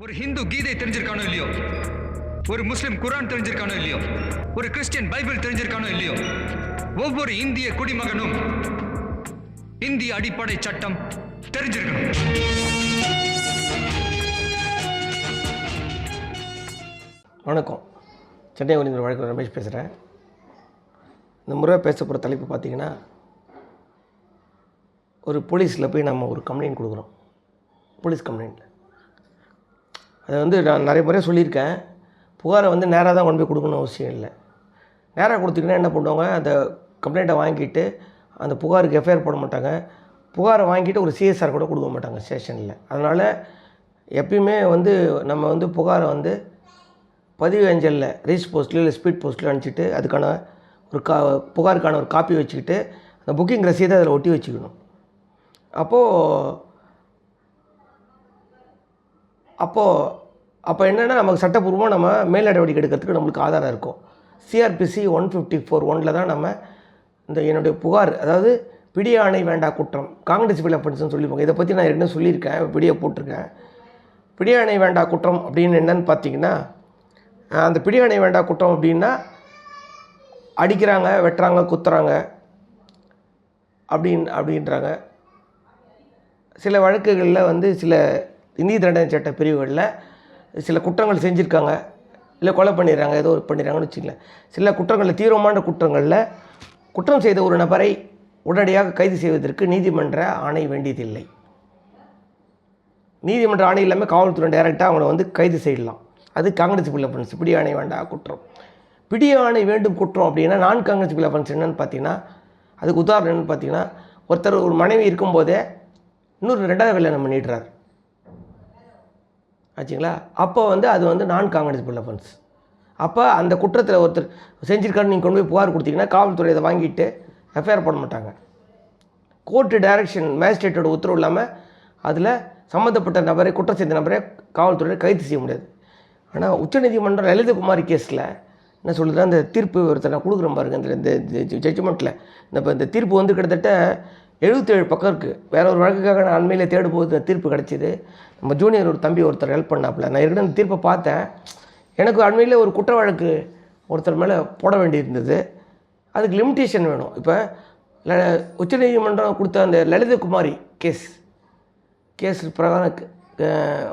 ஒரு ஹிந்து கீதை தெரிஞ்சிருக்கானோ இல்லையோ? ஒரு முஸ்லிம் குரான் தெரிஞ்சிருக்கானோ இல்லையோ? ஒரு கிறிஸ்டியன் பைபிள் தெரிஞ்சிருக்கானோ இல்லையோ? ஒவ்வொரு இந்திய குடிமகனும் இந்திய அடிப்படை சட்டம் தெரிஞ்சிருக்கணும். வணக்கம். சென்னை உரிமையர் வழக்கு ரமேஷ் பேசுகிறேன் இந்த முறை பேச போகிற தலைப்பு பார்த்தீங்கன்னா ஒரு போலீஸில் போய் நம்ம ஒரு கம்ப்ளைண்ட் கொடுக்குறோம். போலீஸ் கம்ப்ளைண்ட்டில் அதை வந்து நான் நிறைய முறை சொல்லியிருக்கேன். புகாரை வந்து நேராக தான் கொண்டு போய் கொடுக்கணும் அவசியம் இல்லை. நேராக கொடுத்தீங்கன்னா என்ன பண்ணுவாங்க அந்த கம்ப்ளைண்ட்டை வாங்கிட்டு அந்த புகாருக்கு எஃப்ஐஆர் போட மாட்டாங்க. புகாரை வாங்கிட்டு ஒரு சிஎஸ்ஆர் கூட கொடுக்க மாட்டாங்க ஸ்டேஷனில் அதனால் எப்பயுமே வந்து நம்ம வந்து புகாரை வந்து பதிவு அஞ்சலில் ரீச் போஸ்ட்டில் இல்லை ஸ்பீட் போஸ்ட்டில் அனுப்பிச்சிட்டு அதுக்கான ஒரு கா புகாருக்கான ஒரு காப்பி வச்சுக்கிட்டு அந்த புக்கிங் ரசீதை அதில் ஒட்டி வச்சுக்கணும். அப்போது அப்போது அப்போ என்னென்னா நமக்கு சட்டப்பூர்வமாக நம்ம மேல் நடவடிக்கை எடுக்கிறதுக்கு நம்மளுக்கு ஆதாரம் இருக்கும். சிஆர்பிசி ஒன் ஃபிஃப்டி ஃபோர் ஒனில் தான் நம்ம இந்த என்னுடைய புகார் அதாவது பிடிய ஆணை வேண்டா குற்றம் காங்கிரஸ் பில் அஃபென்ஸ்னு சொல்லியிருப்பாங்க இதை பற்றி நான் ஏற்கனவே சொல்லியிருக்கேன் பிடிய போட்டிருக்கேன். பிடிய ஆணை வேண்டா குற்றம் அப்படின்னு என்னன்னு பார்த்தீங்கன்னா அந்த பிடிய ஆணை வேண்டா குற்றம் அப்படின்னா அடிக்கிறாங்க வெட்டுறாங்க குத்துறாங்க அப்படின் அப்படின்றாங்க. சில வழக்குகளில் வந்து சில இந்திய தண்டனை சட்ட பிரிவுகளில் சில குற்றங்கள் செஞ்சுருக்காங்க இல்லை கொலை பண்ணிடுறாங்க ஏதோ ஒரு பண்ணிடுறாங்கன்னு வச்சுக்கல சில குற்றங்களில் தீவிரமான குற்றங்களில் குற்றம் செய்த ஒரு நபரை உடனடியாக கைது செய்வதற்கு நீதிமன்ற ஆணை வேண்டியதில்லை. நீதிமன்ற ஆணை இல்லாமல் காவல்துறை டைரெக்டாக அவங்கள வந்து கைது செய்யலாம். அது காங்கிரஸ் பில் பிடி ஆணை வேண்டாம் குற்றம். பிடி ஆணை வேண்டும் குற்றம் அப்படின்னா நான் காங்கிரஸ் பில் என்னென்னு பார்த்தீங்கன்னா அதுக்கு உதாரணம் என்னென்னு பார்த்தீங்கன்னா ஒருத்தர் ஒரு மனைவி இருக்கும்போதே இன்னொரு ரெண்டாவது கல்யாணம் பண்ணிடுறார் ஆச்சுங்களா? அப்போ வந்து அது வந்து நான் காங்கிரஸ் அஃபென்ஸ் அப்போ அந்த குற்றத்தில் ஒருத்தர் செஞ்சிருக்காருன்னு நீங்கள் கொண்டு போய் புகார் கொடுத்தீங்கன்னா காவல்துறை அதை வாங்கிட்டு எஃப்ஐஆர் போட மாட்டாங்க. கோர்ட்டு டைரக்ஷன் மேஜிஸ்ட்ரேட்டோட உத்தரவு இல்லாமல் அதில் சம்மந்தப்பட்ட நபரை குற்றம் செய்த நபரை காவல்துறையை கைது செய்ய முடியாது. ஆனால் உச்சநீதிமன்றம் லலிதகுமாரி கேஸில் என்ன சொல்லுது? அந்த தீர்ப்பு ஒருத்தர் நான் கொடுக்குறேன் பாருங்க இந்த இந்த ஜட்ஜ்மெண்ட்டில் இந்த இப்போ இந்த தீர்ப்பு வந்து கிட்டத்தட்ட எழுபத்தேழு பக்கம் இருக்குது வேற ஒரு வழக்குக்காக நான் அண்மையில் தேடும்போது தீர்ப்பு கிடச்சிது. நம்ம ஜூனியர் ஒரு தம்பி ஒருத்தர் ஹெல்ப் பண்ணாப்புல. நான் ஏற்கனவே அந்த தீர்ப்பை பார்த்தேன். எனக்கு அண்மையில் ஒரு குற்ற வழக்கு ஒருத்தர் மேலே போட வேண்டியிருந்தது. அதுக்கு லிமிட்டேஷன் வேணும். இப்போ உச்சநீதிமன்றம் கொடுத்த அந்த லலிதகுமாரி கேஸ் கேஸ் பிரகாரம்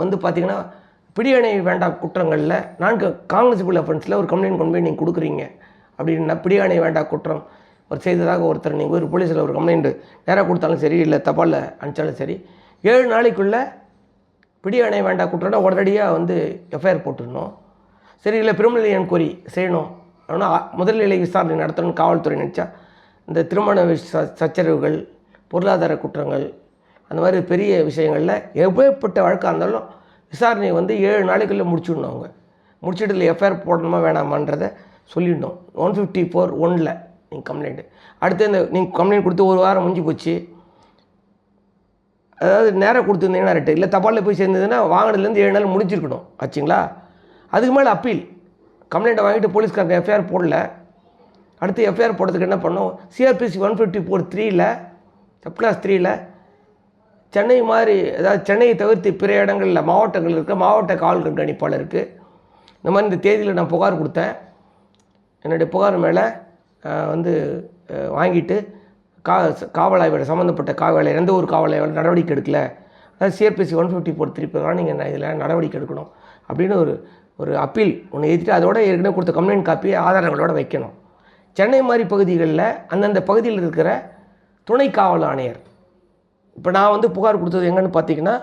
வந்து பார்த்திங்கன்னா பிடியணை வேண்டாம் குற்றங்களில் நான்கு காங்கிரஸ் பில் அஃபென்ஸில் ஒரு கம்ப்ளைண்ட் கொண்டு போய் நீங்கள் கொடுக்குறீங்க. அப்படின்னா பிடியாணை வேண்டாம் குற்றம் ஒரு செய்ததாக ஒருத்தர் நீங்கள் ஒரு போலீஸில் ஒரு கம்ப்ளைண்ட் நேராக கொடுத்தாலும் சரி இல்லை தபாலில் அனுப்பிச்சாலும் சரி ஏழு நாளைக்குள்ளே பிடியாணை வேண்டாம் குற்றம்னா உடனடியாக வந்து எஃப்ஐஆர் போட்டுடணும். சரி இல்லை பிரிமினல் என்கொயரி செய்யணும்? ஆனால் முதல்நிலை விசாரணை நடத்தணும்னு காவல்துறை நினச்சா இந்த திருமண ச- சச்சரவுகள் பொருளாதார குற்றங்கள் அந்த மாதிரி பெரிய விஷயங்களில் எப்பேற்பட்ட வழக்காக இருந்தாலும் விசாரணையை வந்து ஏழு நாளைக்குள்ளே முடிச்சுடணும் அவங்க. முடிச்சுட்டு இல்லை எஃப்ஐஆர் போடணுமா வேணாமான்றதை சொல்லிடணும். ஒன் ஃபிஃப்டி ஃபோர் ஒனில் நீங்கள் கம்ப்ளைண்ட்டு அடுத்து இந்த நீங்கள் கம்ப்ளைண்ட் கொடுத்து ஒரு வாரம் முடிஞ்சு போச்சு. அதாவது நேரம் கொடுத்துருந்தீங்கன்னா ரைட்டு இல்லை தபாலில் போய் சேர்ந்ததுன்னா வாங்கினதுலேருந்து ஏழு நாள் முடிஞ்சிருக்கணும். ஆச்சுங்களா? அதுக்கு மேலே அப்பீல் கம்ப்ளைண்ட்டை வாங்கிட்டு போலீஸ்காரங்க எஃப்ஐஆர் போடல. அடுத்து எஃப்ஐஆர் போடுறதுக்கு என்ன பண்ணோம்? சிஆர்பிசி ஒன் ஃபிஃப்டி ஃபோர் த்ரீயில் சப் கிளாஸ் த்ரீயில் சென்னை மாதிரி அதாவது சென்னையை தவிர்த்து பிற இடங்களில் மாவட்டங்கள் இருக்க மாவட்ட காவல் கண்காணிப்பாளருக்கு இந்த மாதிரி இந்த தேதியில் நான் புகார் கொடுத்தேன். என்னுடைய புகார் மேலே வந்து வாங்கிட்டு கா காவல் ஆய்வாளர் சம்மந்தப்பட்ட காவல் எந்த ஒரு காவல் ஆய்வாளர் நடவடிக்கை எடுக்கல. அதாவது CrPC one fifty four three பிரகாரம் நீங்கள் இதில் நடவடிக்கை எடுக்கணும். அப்படின்னு ஒரு ஒரு அப்பீல் ஒன்று எழுதிட்டு அதோட ஏற்கனவே கொடுத்த கம்ப்ளைண்ட் காப்பியை ஆதாரங்களோட வைக்கணும். சென்னை மாதிரி பகுதிகளில் அந்தந்த பகுதியில் இருக்கிற துணை காவல் ஆணையர். இப்போ நான் வந்து புகார் கொடுத்தது எங்கன்னு பார்த்தீங்கன்னா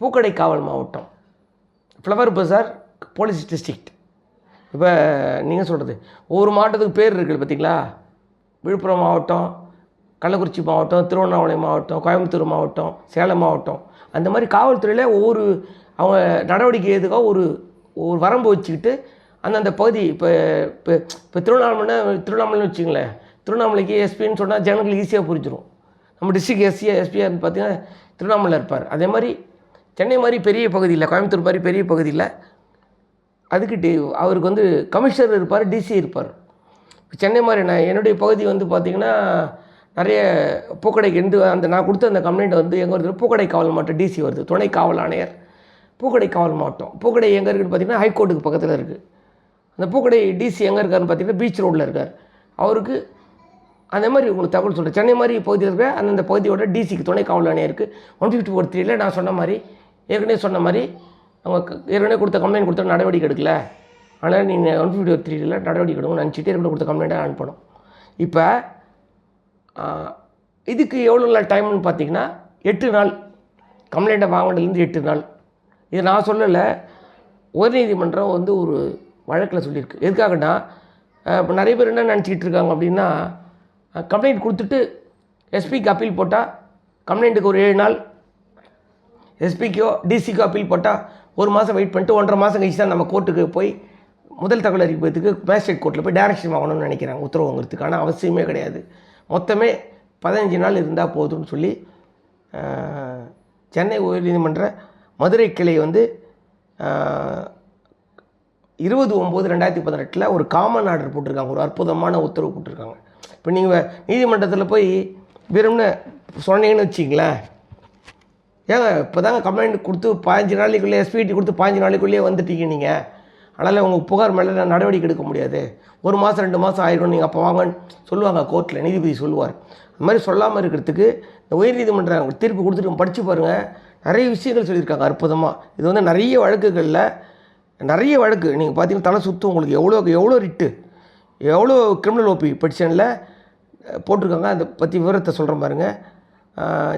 பூக்கடை காவல் மாவட்டம். ஃப்ளவர் பஜார் போலீஸ் டிஸ்ட்ரிக்ட் இப்போ நீங்கள் சொல்கிறது ஒவ்வொரு மாவட்டத்துக்கு பேர் இருக்குது பார்த்தீங்களா விழுப்புரம் மாவட்டம் கள்ளக்குறிச்சி மாவட்டம் திருவண்ணாமலை மாவட்டம் கோயம்புத்தூர் மாவட்டம் சேலம் மாவட்டம். அந்த மாதிரி காவல்துறையில் ஒவ்வொரு அவங்க நடவடிக்கை எதுக்காக ஒரு ஒரு வரம்பு வச்சுக்கிட்டு அந்தந்த பகுதி இப்போ இப்போ இப்போ திருவண்ணாமலை திருவண்ணாமலைன்னு வச்சுங்களேன் திருவண்ணாமலைக்கு எஸ்பின்னு சொன்னால் ஜனங்களுக்கு ஈஸியாக புரிஞ்சிடும் நம்ம டிஸ்ட்ரிக்ட் எஸ்சியா எஸ்பியாக பார்த்தீங்கன்னா திருவண்ணாமலை இருப்பார். அதே மாதிரி சென்னை மாதிரி பெரிய பகுதியில் கோயம்புத்தூர் மாதிரி பெரிய பகுதியில் அதுக்கு டி அவருக்கு வந்து கமிஷனர் இருப்பார் டிசி இருப்பார். சென்னை மாதிரி நான் என்னுடைய பகுதி வந்து பார்த்திங்கன்னா நிறைய பூக்கடைக்கு எந்த அந்த நான் கொடுத்த அந்த கம்ப்ளைண்ட் வந்து எங்கே வருது? பூக்கடை காவல் மாவட்டம் டிசி வருது. துணை காவல் ஆணையர். பூக்கடை காவல் மாவட்டம். பூக்கடை எங்கே இருக்குன்னு பார்த்தீங்கன்னா ஹைகோர்ட்டுக்கு பக்கத்தில் இருக்குது அந்த பூக்கடை டிசி எங்கே இருக்காருன்னு பார்த்தீங்கன்னா பீச் ரோட்டில் இருக்கார். அவருக்கு அந்த மாதிரி உங்களுக்கு தகவல் சொல்கிறேன் சென்னை மாதிரி பகுதியில் இருக்கிற அந்தந்த பகுதியோட டிசிக்கு துணை காவல் ஆணையருக்கு ஒன் ஃபிஃப்டி ஃபோர் த்ரீயில் நான் சொன்ன மாதிரி ஏற்கனவே சொன்ன மாதிரி அவங்க ஏற்கனவே கொடுத்த கம்ப்ளைண்ட் கொடுத்த நடவடிக்கை எடுக்கல. அதனால் நீங்கள் ஒன் ஃபிஃப்டி ஒரு த்ரீல நடவடிக்கை எடுக்கணும் நினச்சிட்டு ஏற்கனவே கொடுத்த கம்ப்ளைண்ட்டாக அனுப்பணும் இப்போ இதுக்கு எவ்வளோ நாள் டைம்னு பார்த்தீங்கன்னா எட்டு நாள். கம்ப்ளைண்ட்டை வாங்கினதுலேருந்து எட்டு நாள். இதை நான் சொல்லலை. உயர்நீதிமன்றம் வந்து ஒரு வழக்கில் சொல்லியிருக்கு. எதுக்காகன்னா இப்போ நிறைய பேர் என்ன நினச்சிக்கிட்டு இருக்காங்க அப்படின்னா கம்ப்ளைண்ட் கொடுத்துட்டு எஸ்பிக்கு அப்பீல் போட்டால் கம்ப்ளைண்ட்டுக்கு ஒரு ஏழு நாள். எஸ்பிக்கோ டிசிக்கோ அப்பீல் போட்டால் ஒரு மாதம் வெயிட் பண்ணிட்டு ஒன்றரை மாதம் கழிச்சு தான் நம்ம கோர்ட்டுக்கு போய் முதல் தகவல் அறிவிப்பதுக்கு மேஜிஸ்ட்ரேட் கோர்ட்டில் போய் டைரக்ஷன் வாங்கணும்னு நினைக்கிறாங்க உத்தரவு வாங்குறதுக்கான அவசியமே கிடையாது. மொத்தமே பதினஞ்சு நாள் இருந்தால் போதும்னு சொல்லி சென்னை உயர்நீதிமன்ற மதுரை கிளை வந்து இருபது ஒம்பது ரெண்டாயிரத்தி பதினெட்டில் ஒரு காமன் ஆர்டர் போட்டிருக்காங்க. ஒரு அற்புதமான உத்தரவு போட்டிருக்காங்க. இப்போ நீங்கள் நீதிமன்றத்தில் போய் வெறும்னு சொன்னீங்கன்னு வச்சிங்களேன் ஏங்க இப்போ தாங்க கம்ப்ளைண்ட் கொடுத்து பாஞ்சு நாளைக்குள்ளே எஸ்பிடி கொடுத்து பாஞ்சு நாளைக்குள்ளேயே வந்துட்டீங்க நீங்கள் அதனால் உங்கள் புகார் மேலே நான் நடவடிக்கை எடுக்க முடியாது. ஒரு மாதம் ரெண்டு மாதம் ஆயிடும் நீங்கள் அப்போ வாங்கன்னு சொல்லுவாங்க கோர்ட்டில் நீதிபதி சொல்லுவார். அந்த மாதிரி சொல்லாமல் இருக்கிறதுக்கு இந்த உயர்நீதிமன்றம் தீர்ப்பு கொடுத்துட்டு படித்து பாருங்கள் நிறைய விஷயங்கள் சொல்லியிருக்காங்க அற்புதமாக இது வந்து நிறைய வழக்குகளில் நிறைய வழக்கு. நீங்கள் பார்த்தீங்கன்னா தலை சுற்றும் உங்களுக்கு எவ்வளோ எவ்வளோ ரிட்டு எவ்வளோ கிரிமினல் ஓபி பெட்டிஷனில் போட்டிருக்காங்க. அதை பற்றி விவரத்தை சொல்கிறேன் பாருங்கள்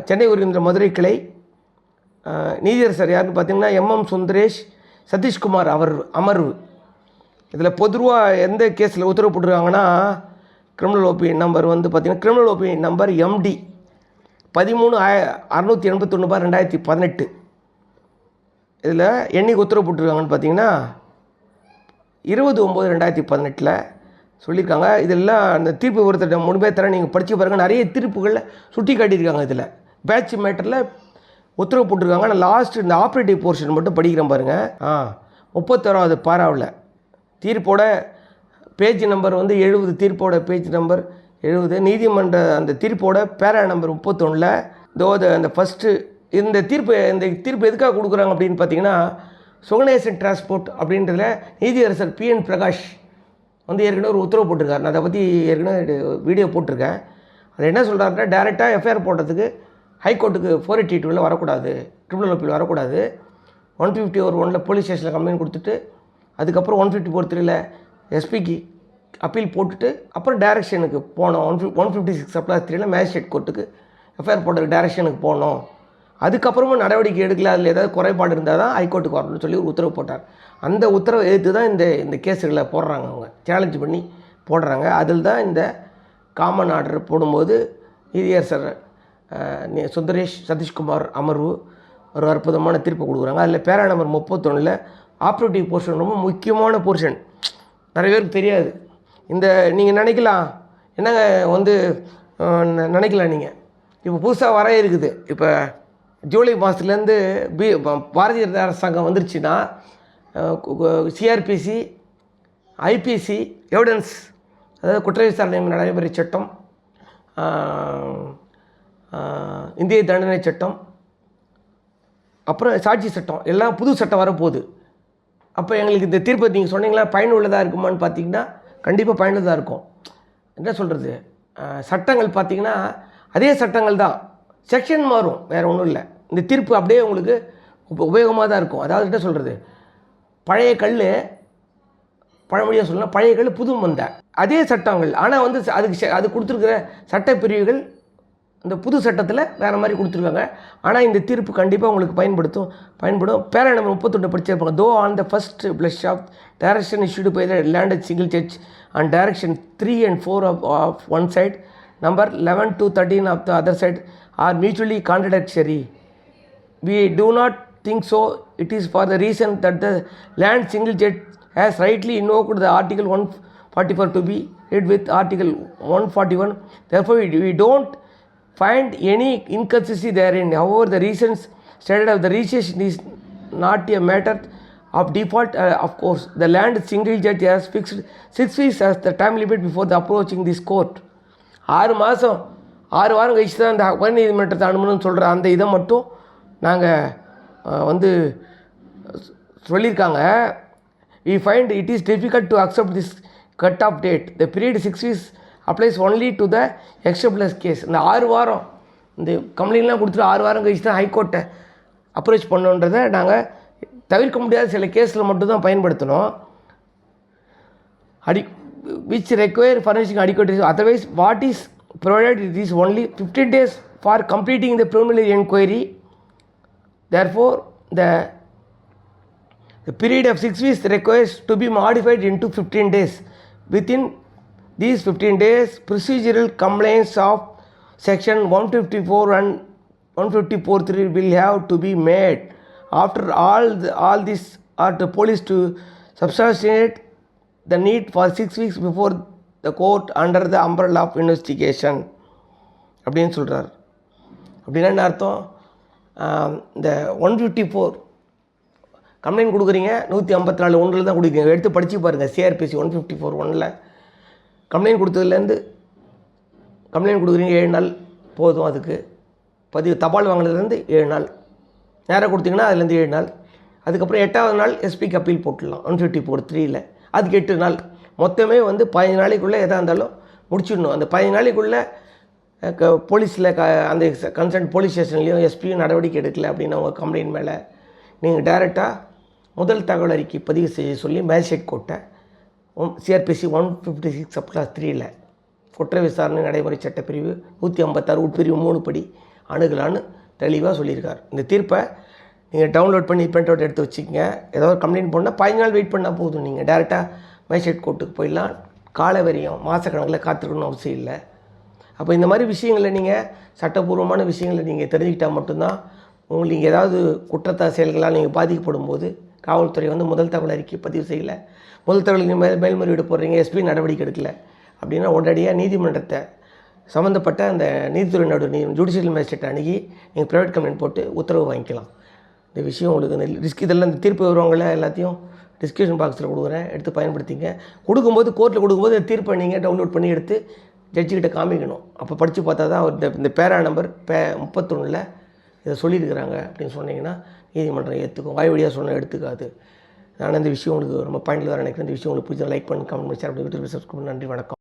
சென்னை உயர்நீதிமன்ற மதுரை கிளை நீதியரசர் யாருன்னு பார்த்தீங்கன்னா எம்எம் சுந்தரேஷ் சதீஷ்குமார் அவர் அமர்வு. இதில் பொதுவாக எந்த கேஸில் உத்தரவு போட்டிருக்காங்கன்னா கிரிமினல் ஓபி நம்பர் வந்து பார்த்திங்கன்னா கிரிமினல் ஓபி நம்பர் எம்டி பதிமூணு ஆய அறநூற்றி எண்பத்தொன்று பார் ரெண்டாயிரத்தி பதினெட்டு. இதில் என்றைக்கு உத்தரவு போட்டிருக்காங்கன்னு பார்த்தீங்கன்னா இருபது ஒம்பது ரெண்டாயிரத்தி பதினெட்டில் சொல்லியிருக்காங்க. இதெல்லாம் அந்த தீர்ப்பு ஒருத்தர் முன்பே தர நீங்கள் படித்து பாருங்கள் நிறைய தீர்ப்புகளில் சுட்டி காட்டியிருக்காங்க இதில் பேட்ச் மேட்டரில் உத்தரவு போட்டிருக்காங்க. நான் லாஸ்ட் இந்த ஆப்ரேட்டிவ் போர்ஷன் மட்டும் படிக்கிறேன் பாருங்கள் ஆ முப்பத்தோராவது பாராவில். தீர்ப்போட பேஜ் நம்பர் வந்து எழுபது தீர்ப்போட பேஜ் நம்பர் எழுபது நீதிமன்ற அந்த தீர்ப்போட பேரா நம்பர் முப்பத்தொன்னில் தோ அந்த ஃபஸ்ட்டு இந்த தீர்ப்பு இந்த தீர்ப்பு எதுக்காக கொடுக்குறாங்க அப்படின்னு பார்த்தீங்கன்னா சுகநேசன் டிரான்ஸ்போர்ட் அப்படின்றதுல நீதியரசர் பிஎன் பிரகாஷ் வந்து ஏற்கனவே ஒரு உத்தரவு போட்டிருக்காரு. நான் அதை பற்றி ஏற்கனவே வீடியோ போட்டிருக்கேன். அது என்ன சொல்கிறாருன்னா டேரெக்டாக எஃப்ஐஆர் போடுறதுக்கு ஹைகோர்ட்டுக்கு ஃபோர் எயிட்டி டூவில் வரக்கூடாது. ட்ரிபிள் அப்பீல் வரக்கூடாது. ஒன் ஃபிஃப்டி ஒரு ஒனில் போலீஸ் ஸ்டேஷனில் கம்ப்ளைண்ட் கொடுத்துட்டு அதுக்கப்புறம் ஒன் ஃபிஃப்டி ஃபோர் த்ரீல எஸ்பிக்கு அப்பீல் போட்டுட்டு அப்புறம் டேரெக்ஷனுக்கு போனோம். ஒன் ஃபிஃப் ஒன் ஃபிஃப்டி சிக்ஸ் அப்ளாஸ் த்ரீல மேஜிஸ்ட்ரேட் கோர்ட்டுக்கு எஃப்ஐஆர் போட்டதுக்கு டேரெக்ஷனுக்கு போனோம். அதுக்கப்புறமும் நடவடிக்கை எடுக்கல. அதில் ஏதாவது குறைபாடு இருந்தால் தான் ஹைகோர்ட்டுக்கு வரணும்னு சொல்லி ஒரு உத்தரவு போட்டார். அந்த உத்தரவை எதிர்த்து தான் இந்த இந்த கேஸுகளை போடுறாங்க அவங்க. சேலஞ்ச் பண்ணி போடுறாங்க. அதில் தான் இந்த காமன் ஆர்டர் போடும்போது நீதியரசர் சார்? சுந்தரேஷ் சதீஷ்குமார் அமர்வு ஒரு அற்புதமான தீர்ப்பு கொடுக்குறாங்க. அதில் பேரா நம்பர் முப்பத்தொன்னில் ஆப்ரேட்டிவ் போர்ஷன் ரொம்ப முக்கியமான போர்ஷன் நிறைய பேருக்கு தெரியாது. இந்த நீங்கள் நினைக்கலாம். என்னங்க வந்து நினைக்கலாம் நீங்கள் இப்போ புதுசாக வர இருக்குது. இப்போ ஜூலை மாதத்துலேருந்து பி ப- பாரதிய ஜனதா அரசாங்கம் வந்துருச்சுன்னா சிஆர்பிசி ஐபிசி எவிடன்ஸ் அதாவது குற்ற விசாரணை நடைமுறை சட்டம் இந்திய தண்டனை சட்டம் அப்புறம் சாட்சி சட்டம் எல்லாம் புது சட்டம் வரப்போகுது. அப்போ எங்களுக்கு இந்த தீர்ப்பை நீங்கள் சொன்னீங்களா பயனுள்ளதாக இருக்குமான்னு பார்த்தீங்கன்னா கண்டிப்பாக பயனுள்ளதாக இருக்கும். என்ன சொல்கிறது சட்டங்கள் பார்த்தீங்கன்னா அதே சட்டங்கள் தான். செக்ஷன் மாறும் வேறு ஒன்றும் இல்லை. இந்த தீர்ப்பு அப்படியே உங்களுக்கு உப உபயோகமாக தான் இருக்கும். அதாவது என்ன சொல்கிறது பழைய கல் பழமொழியாக சொல்லலாம் பழைய கல் புது மந்த அதே சட்டங்கள். ஆனால் வந்து அதுக்கு அது கொடுத்துருக்கிற சட்டப்பிரிவுகள் இந்த புது சட்டத்தில் வேறு மாதிரி கொடுத்துருக்காங்க. ஆனால் இந்த தீர்ப்பு கண்டிப்பாக உங்களுக்கு பயன்படுத்தும். பயன்படும். பேரா நம்பர் முப்பத்தொன்று படிச்சிருப்பாங்க. Though on the first blush of direction issued by the learned single judge and direction three and four of of one side number eleven to thirteen of the other side are mutually contradictory we do not think so it is for the reason that the learned single judge has rightly jet has rightly invoked the article 144 to be read with article 141 therefore we, we don't find any inconsistency therein however the reasons stated of the registration is not a matter of default uh, of course the land single jet has fixed six weeks as the time limit before the approaching this court ஆறு மாதம் ஆறு வாரம் கழிச்சு தான் இந்த உயர்நீதிமன்றத்தை அனுமதின்னு சொல்கிற அந்த இதை மட்டும் நாங்கள் வந்து சொல்லியிருக்காங்க we find it is difficult to accept this cut off date the period six weeks applies only to the exceptional case இந்த ஆறு வாரம் இந்த கம்ப்ளைண்ட்லாம் கொடுத்துட்டு ஆறு வாரம் கழிச்சு தான் ஹைகோர்ட்டை அப்ரோச் பண்ணோன்றதை நாங்கள் தவிர்க்க முடியாத சில கேஸில் மட்டும்தான் பயன்படுத்தணும் அடி which require furnishing அடிக்கோட்டேஷன் otherwise what is provided it is only fifteen days for completing the preliminary enquiry therefore the The period of six weeks to be modified in into fifteen days within these 15 days procedural complaints of section 154 and 154.3 will have to be made after all the, all this are the police to substantiate the need for 6 weeks before the court under the umbrella of investigation அப்படின்னு சொல்கிறார் அப்படின்னா என்ன அர்த்தம் ஆம், இந்த one fifty four complaint கொடுக்குறீங்க நூற்றி ஐம்பத்தி நாலு ஒன்றில் தான் கொடுக்குறீங்க எடுத்து படித்து பாருங்கள் சிஆர்பிசி ஒன் ஃபிஃப்டி ஃபோர் ஒன்னில் கம்ப்ளைண்ட் கொடுத்ததுலேருந்து கம்ப்ளைண்ட் கொடுக்குறீங்க ஏழு நாள் போதும் அதுக்கு. பதிவு தபால் வாங்கினதுலேருந்து ஏழு நாள். நேராக கொடுத்தீங்கன்னா அதுலேருந்து ஏழு நாள். அதுக்கப்புறம் எட்டாவது நாள் எஸ்பிக்கு அப்பீல் போட்டுடலாம். ஒன் ஃபிஃப்டி ஃபோர் த்ரீயில் அதுக்கு எட்டு நாள். மொத்தமே வந்து பதினஞ்சு நாளைக்குள்ளே எதாக இருந்தாலும் முடிச்சிடணும். அந்த பதினஞ்சு நாளைக்குள்ளே க போலீஸில் க அந்த கன்சர்ன் போலீஸ் ஸ்டேஷன்லேயும் எஸ்பியும் நடவடிக்கை எடுக்கல அப்படின்னு அவங்க கம்ப்ளைண்ட் மேலே நீங்கள் டைரெக்டாக முதல் தகவல் அறிக்கை பதிவு செய்ய சொல்லி மேஜிஸ்ட்ரேட் கோர்ட்டை சிஆர்பிசி ஒன் ஃபிஃப்டி சிக்ஸ் அப் கிளாஸ் த்ரீயில் குற்ற விசாரணை நடைமுறை சட்டப்பிரிவு நூற்றி ஐம்பத்தாறு உட்பிரிவு மூணு படி அணுகலான்னு தெளிவாக சொல்லியிருக்கார். இந்த தீர்ப்பை நீங்கள் டவுன்லோட் பண்ணி பிரிண்ட் அவுட் எடுத்து வச்சுக்கங்க. ஏதாவது ஒரு கம்ப்ளைண்ட் பண்ணால் பதினஞ்சு நாள் வெயிட் பண்ணால் போதும். நீங்கள் டேரெக்டாக மேஜிஸ்ட்ரேட் கோர்ட்டுக்கு போயிடலாம். கால வரையும் மாதக்கணக்கில் காத்திருக்கணும்னு அவசியம் இல்லை. அப்போ இந்த மாதிரி விஷயங்களை நீங்கள் சட்டப்பூர்வமான விஷயங்களை நீங்கள் தெரிஞ்சுக்கிட்டால் மட்டும்தான் உங்களுக்கு ஏதாவது குற்றத்த செயல்களால் நீங்கள் பாதிக்கப்படும் போது காவல்துறை வந்து முதல் தகவல் அறிக்கை பதிவு செய்யலை. முதல் தகவல் மேல் மேல்முறையீடு போடுறீங்க எஸ்பி நடவடிக்கை எடுக்கல. அப்படின்னா உடனடியாக நீதிமன்றத்தை சம்மந்தப்பட்ட அந்த நீதித்துறை நடு நீ ஜுடிஷியல் மேஜிஸ்ட்ரேட் அணுகி நீங்கள் ப்ரைவேட் கம்ப்ளைண்ட் போட்டு உத்தரவு வாங்கிக்கலாம். இந்த விஷயம் உங்களுக்கு இந்த ரிஸ்க் இதெல்லாம் இந்த தீர்ப்பு வருவாங்கள எல்லாத்தையும் டிஸ்கிரிப்ஷன் பாக்ஸில் கொடுக்குறேன். எடுத்து பயன்படுத்திங்க. கொடுக்கும்போது கோர்ட்டில் கொடுக்கும்போது தீர்ப்பை நீங்கள் டவுன்லோட் பண்ணி எடுத்து ஜட்ஜிக்கிட்ட காமிக்கணும். அப்போ படித்து பார்த்தா தான் அவர் இந்த- இந்த பேரா நம்பர் பே முப்பத்தொன்னில் இதை சொல்லியிருக்கிறாங்க அப்படின்னு சொன்னிங்கன்னா நீதிமன்றம் ஏற்றுக்கும் வாய் வழியாக சொன்னால் எடுத்துக்காது. நான் இந்த விஷயம் உங்களுக்கு ரொம்ப பாயிண்டில் தான் நினைக்கிறேன். இந்த விஷயம் உங்களுக்கு பிடிச்ச லைக் பண்ணி கமெண்ட் பண்ணி ஷேர் பண்ணி சப்ஸ்கிரைப் நன்றி வணக்கம்.